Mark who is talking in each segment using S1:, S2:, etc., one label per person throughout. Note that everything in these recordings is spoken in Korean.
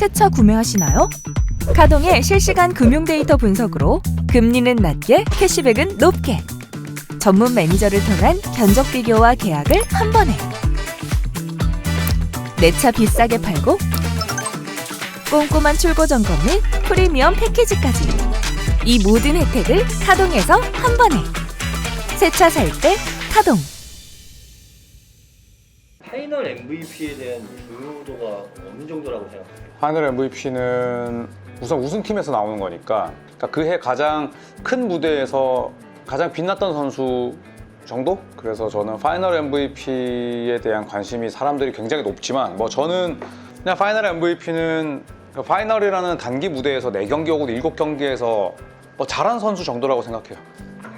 S1: 새 차 구매하시나요? 카동의 실시간 금융 데이터 분석으로 금리는 낮게 캐시백은 높게. 전문 매니저를 통한 견적 비교와 계약을 한 번에. 내 차 비싸게 팔고 꼼꼼한 출고 점검 및 프리미엄 패키지까지. 이 모든 혜택을 카동에서 한 번에. 새 차 살 때 카동
S2: 파이널 MVP에 대한 중요도가 어느 정도라고 생각해요?
S3: 파이널 MVP는 우선 우승팀에서 나오는 거니까 그러니까 그해 가장 큰 무대에서 가장 빛났던 선수 정도? 그래서 저는 파이널 MVP에 대한 관심이 사람들이 굉장히 높지만 뭐 저는 그냥 파이널 MVP는 그 파이널이라는 단기 무대에서 4경기 혹은 7경기에서 뭐 잘한 선수 정도라고 생각해요.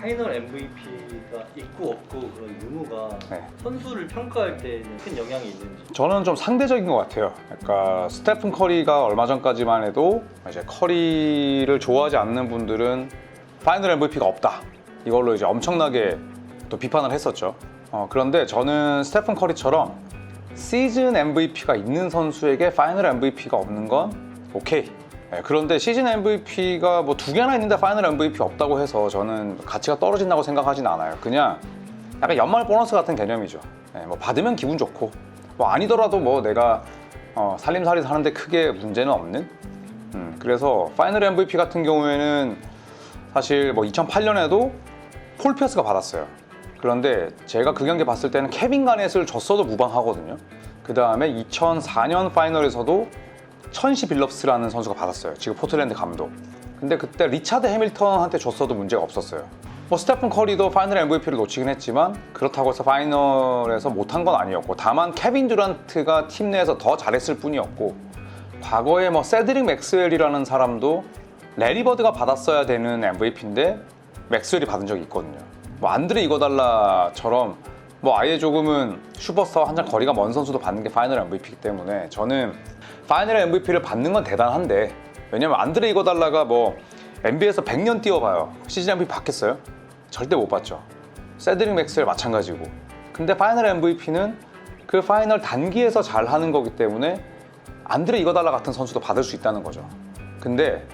S2: 파이널 MVP가 있고 없고 그런 유무가
S3: 네.
S2: 선수를 평가할 때는 큰 영향이 있는지
S3: 저는 좀 상대적인 것 같아요. 그러니까 스테픈 커리가 얼마 전까지만 해도 이제 커리를 좋아하지 않는 분들은 파이널 MVP가 없다. 이걸로 이제 엄청나게 또 비판을 했었죠. 어, 그런데 저는 스테픈 커리처럼 시즌 MVP가 있는 선수에게 파이널 MVP가 없는 건 오케이. 네, 그런데 시즌 MVP가 뭐 두 개나 있는데 파이널 MVP 없다고 해서 저는 가치가 떨어진다고 생각하진 않아요. 그냥 약간 연말 보너스 같은 개념이죠. 네, 뭐 받으면 기분 좋고 뭐 아니더라도 뭐 내가 어, 살림살이 사는데 크게 문제는 없는. 음, 그래서 파이널 MVP 같은 경우에는 사실 뭐 2008년에도 폴 피어스가 받았어요. 그런데 제가 그 경기 봤을 때는 케빈 가넷을 졌어도 무방하거든요. 그 다음에 2004년 파이널에서도 천시 빌럽스라는 선수가 받았어요. 지금 포틀랜드 감독. 근데 그때 리차드 해밀턴한테 줬어도 문제가 없었어요. 뭐 스테픈 커리도 파이널 MVP를 놓치긴 했지만 그렇다고 해서 파이널에서 못한 건 아니었고 다만 케빈 듀란트가 팀 내에서 더 잘했을 뿐이었고 과거에 뭐 세드릭 맥스웰이라는 사람도 레리 버드가 받았어야 되는 MVP인데 맥스웰이 받은 적이 있거든요. 뭐 안드레 이거달라처럼 뭐 아예 조금은 슈퍼스타와 한참 거리가 먼 선수도 받는 게 파이널 MVP이기 때문에 저는 파이널 MVP를 받는 건 대단한데 왜냐면 안드레 이거달라가 뭐 NBA에서 100년 뛰어봐요. 시즌 MVP 받겠어요? 절대 못 받죠. 세드릭 맥스웰 마찬가지고. 근데 파이널 MVP는 그 파이널 단기에서 잘 하는 거기 때문에 안드레 이거달라 같은 선수도 받을 수 있다는 거죠. 근데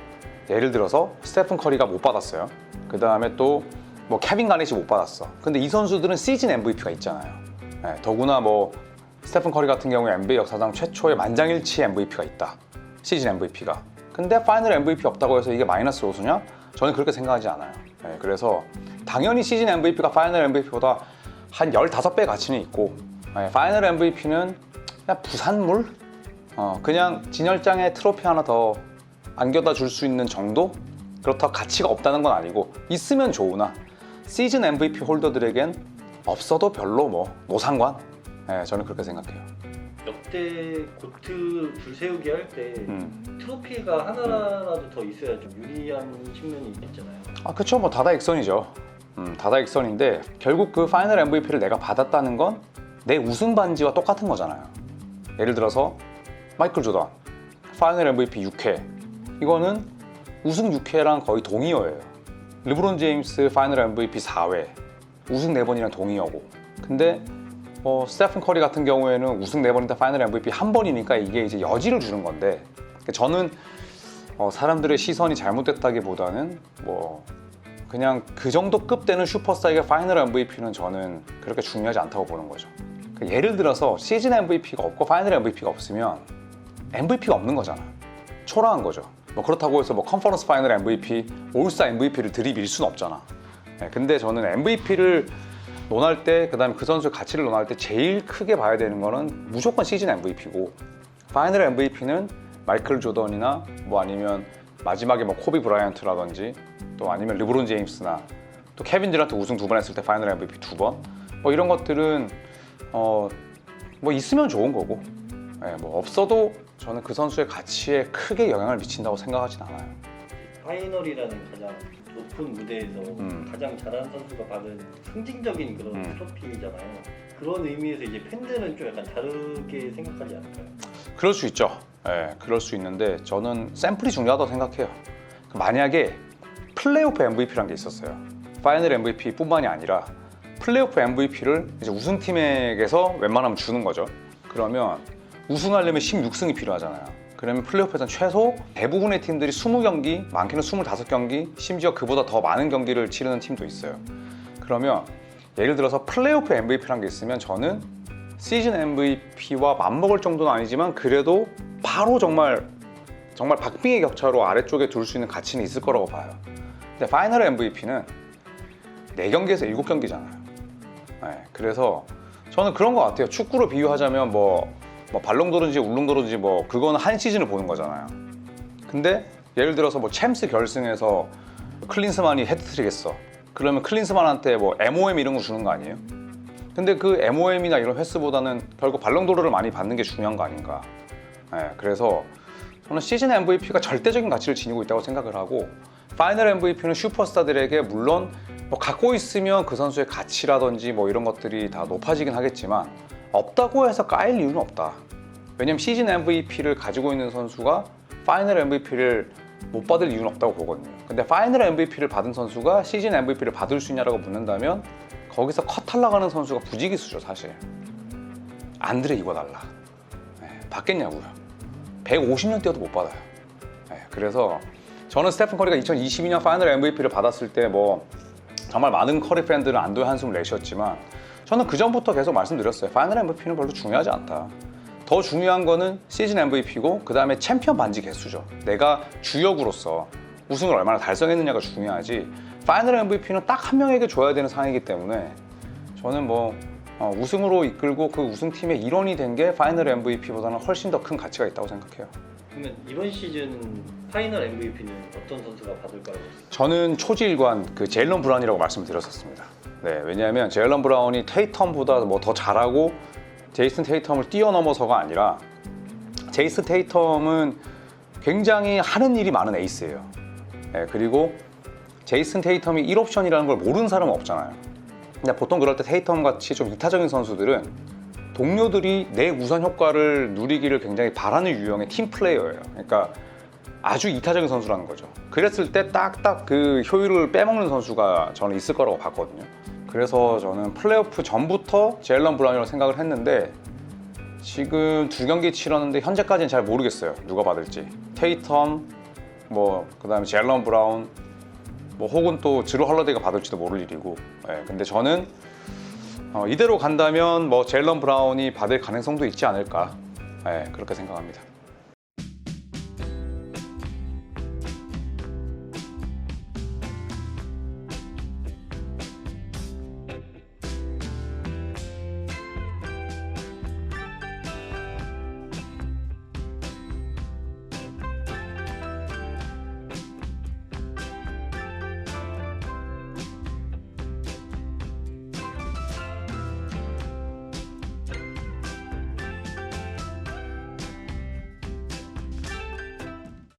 S3: 예를 들어서 스테픈 커리가 못 받았어요. 그 다음에 또 뭐 케빈 가넷이 못 받았어. 근데 이 선수들은 시즌 MVP가 있잖아요. 네, 더구나 뭐 스테픈 커리 같은 경우에 NBA 역사상 최초의 만장일치 MVP가 있다. 시즌 MVP가. 근데 파이널 MVP 없다고 해서 이게 마이너스 요소냐? 저는 그렇게 생각하지 않아요. 네, 그래서 당연히 시즌 MVP가 파이널 MVP보다 한 15배 가치는 있고 네, 파이널 MVP는 그냥 부산물? 어, 그냥 진열장에 트로피 하나 더 안겨다 줄 수 있는 정도? 그렇다고 가치가 없다는 건 아니고 있으면 좋으나 시즌 MVP 홀더들에겐 없어도 별로 뭐 노상관? 네, 저는 그렇게 생각해요.
S2: 역대 고트 줄 세우기 할 때
S3: 음.
S2: 트로피가 하나라도 더 있어야 좀 유리한 측면이 있잖아요.
S3: 아 그쵸 뭐 다다익선이죠 음, 다다익선인데 결국 그 파이널 MVP를 내가 받았다는 건 내 우승 반지와 똑같은 거잖아요 예를 들어서 마이클 조던 파이널 MVP 6회 이거는 우승 6회랑 거의 동의어예요 르브론 제임스 파이널 MVP 4회 우승 4번이랑 동의어고 근데 뭐 스테픈 커리 같은 경우에는 우승 4번인데 파이널 MVP 한 번이니까 이게 이제 여지를 주는 건데 저는 어, 사람들의 시선이 잘못됐다기보다는 뭐 그냥 그 정도 급 되는 슈퍼스타에게 파이널 MVP는 저는 그렇게 중요하지 않다고 보는 거죠. 그 예를 들어서 시즌 MVP가 없고 파이널 MVP가 없으면 MVP가 없는 거잖아. 초라한 거죠. 뭐 그렇다고 해서 뭐 컨퍼런스 파이널 MVP, 올스타 MVP를 들이밀 수는 없잖아. 네, 근데 저는 MVP를 논할 때, 그 다음에 그 선수의 가치를 논할 때 제일 크게 봐야 되는 거는 무조건 시즌 MVP고 파이널 MVP는 마이클 조던이나 뭐 아니면 마지막에 뭐 코비 브라이언트라든지 또 아니면 르브론 제임스나 또 케빈 듀란트 우승 두 번 했을 때 파이널 MVP 두 번 뭐 이런 것들은 어 뭐 있으면 좋은 거고 예, 뭐 없어도 저는 그 선수의 가치에 크게 영향을 미친다고 생각하진 않아요.
S2: 파이널이라는 가장 높은 무대에서
S3: 음.
S2: 가장 잘한 선수가 받은 상징적인 그런
S3: 음.
S2: 트로피잖아요. 그런 의미에서 이제 팬들은 좀 약간 다르게 생각하지 않을까요?
S3: 그럴 수 있죠. 예, 그럴 수 있는데 저는 샘플이 중요하다고 생각해요. 만약에 플레이오프 MVP란 게 있었어요. 파이널 MVP뿐만이 아니라 플레이오프 MVP를 이제 우승팀에게서 웬만하면 주는 거죠. 그러면 우승하려면 16승이 필요하잖아요. 그러면 플레이오프에서는 최소 대부분의 팀들이 20경기, 많게는 25경기, 심지어 그보다 더 많은 경기를 치르는 팀도 있어요. 그러면 예를 들어서 플레이오프 MVP라는 게 있으면 저는 시즌 MVP와 맞먹을 정도는 아니지만 그래도 바로 정말 정말 박빙의 격차로 아래쪽에 둘 수 있는 가치는 있을 거라고 봐요. 근데 파이널 MVP는 4경기에서 7경기잖아요. 네, 그래서 저는 그런 것 같아요. 축구로 비유하자면 뭐, 뭐 발롱도르인지 울릉도르인지 뭐 그거는 한 시즌을 보는 거잖아요. 근데 예를 들어서 뭐 챔스 결승에서 클린스만이 헤드트릭 했어. 그러면 클린스만한테 뭐 MOM 이런 거 주는 거 아니에요? 근데 그 MOM이나 이런 횟수보다는 결국 발롱도르를 많이 받는 게 중요한 거 아닌가. 네, 그래서 저는 시즌 MVP가 절대적인 가치를 지니고 있다고 생각을 하고 파이널 MVP는 슈퍼스타들에게 물론 뭐 갖고 있으면 그 선수의 가치라든지 뭐 이런 것들이 다 높아지긴 하겠지만 없다고 해서 까일 이유는 없다. 왜냐면 시즌 MVP를 가지고 있는 선수가 파이널 MVP를 못 받을 이유는 없다고 보거든요. 근데 파이널 MVP를 받은 선수가 시즌 MVP를 받을 수 있냐라고 묻는다면 거기서 컷 탈락하는 선수가 부지기수죠 사실. 안드레 이거달라. 네, 받겠냐고요. 150년 뛰어도 못 받아요. 네, 그래서 저는 스테픈 커리가 2022년 파이널 MVP를 받았을 때 뭐 정말 많은 커리 팬들은 안도의 한숨을 내셨지만 저는 그 전부터 계속 말씀드렸어요. 파이널 MVP는 별로 중요하지 않다. 더 중요한 거는 시즌 MVP고 그 다음에 챔피언 반지 개수죠. 내가 주역으로서 우승을 얼마나 달성했느냐가 중요하지. 파이널 MVP는 딱 한 명에게 줘야 되는 상황이기 때문에 저는 뭐 어, 우승으로 이끌고 그 우승팀의 일원이 된 게 파이널 MVP보다는 훨씬 더 큰 가치가 있다고 생각해요.
S2: 그러면 이번 시즌 파이널 MVP는 어떤 선수가 받을까요?
S3: 저는 초지일관 그 제일런 브라운이라고 말씀을 드렸었습니다. 네, 왜냐하면 제일런 브라운이 테이텀보다 뭐 더 잘하고 제이슨 테이텀을 뛰어넘어서가 아니라 제이슨 테이텀은 굉장히 하는 일이 많은 에이스예요. 네, 그리고 제이슨 테이텀이 1옵션이라는 걸 모르는 사람은 없잖아요. 근데 보통 그럴 때 테이텀 같이 좀 이타적인 선수들은 동료들이 내 우선 효과를 누리기를 굉장히 바라는 유형의 팀 플레이어예요. 그러니까 아주 이타적인 선수라는 거죠. 그랬을 때 딱딱 그 효율을 빼먹는 선수가 저는 있을 거라고 봤거든요. 그래서 저는 플레이오프 전부터 제일런 브라운이라고 생각을 했는데 지금 두 경기 치렀는데 현재까지는 잘 모르겠어요. 누가 받을지. 테이텀, 뭐 그다음에 제일런 브라운, 뭐 혹은 또 드루 헐러데이가 받을지도 모를 일이고. 예, 근데 저는 어, 이대로 간다면 뭐 제일런 브라운이 받을 가능성도 있지 않을까. 예, 그렇게 생각합니다.